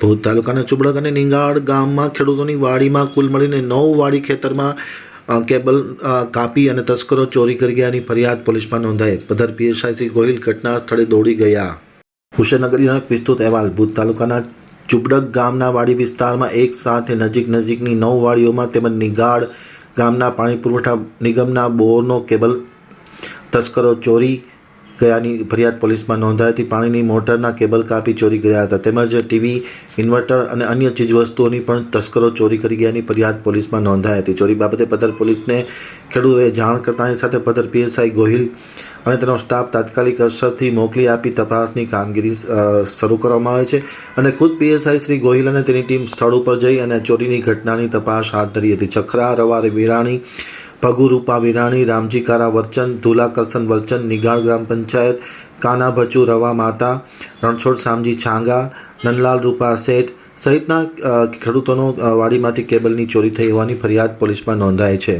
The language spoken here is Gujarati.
ભુજ તાલુકાના ચુબડક અને નિંગાળ ગામમાં ખેડૂતોની વાડીમાં કુલ મળીને નવ વાડી ખેતરમાં કેબલ કાપી અને તસ્કરો ચોરી કરી ગયાની ફરિયાદ પોલીસમાં નોંધાઈ. પધર પીએસઆઈથી ગોહિલ ઘટના સ્થળે દોડી ગયા. હુસેનગરીનો વિસ્તૃત અહેવાલ. ભુજ તાલુકાના ચુબડક ગામના વાડી વિસ્તારમાં એક સાથે નજીક નજીકની નવ વાડીઓમાં તેમજ નિગાડ ગામના પાણી પુરવઠા નિગમના બોરનો કેબલ તસ્કરો ચોરી ગયાની ફરિયાદ પોલીસમાં નોંધાઈ હતી પાણીની મોટરના કેબલ કાપી ચોરી કર્યા હતા. તેમજ ટીવી, ઇન્વર્ટર અને અન્ય ચીજવસ્તુઓની પણ તસ્કરો ચોરી કરી ગયાની ફરિયાદ પોલીસમાં નોંધાઈ હતી ચોરી બાબતે પદર પોલીસને ખેડૂતોએ જાણ કરતાની સાથે પદર પીએસઆઈ ગોહિલ અને તેનો સ્ટાફ તાત્કાલિક અસરથી મોકલી આપી તપાસની કામગીરી શરૂ કરવામાં આવે છે અને ખુદ પીએસઆઈ શ્રી ગોહિલ અને તેની ટીમ સ્થળ ઉપર જઈ અને ચોરીની ઘટનાની તપાસ હાથ ધરી હતી. છખરા રવારે, વિરાણી ભગુ રૂપા વિરાણી, રામજી કારા વર્ચન ધુલા વર્ચન, નિગાળ ગ્રામ પંચાયત કાના ભચુ રવા માતા, રણછોડ સામજી છાંગા, નંદલાલ રૂપા શેઠ સહિતના ખેડૂતોનો વાડીમાંથી કેબલની ચોરી થઈ હોવાની ફરિયાદ પોલીસમાં નોંધાઈ છે.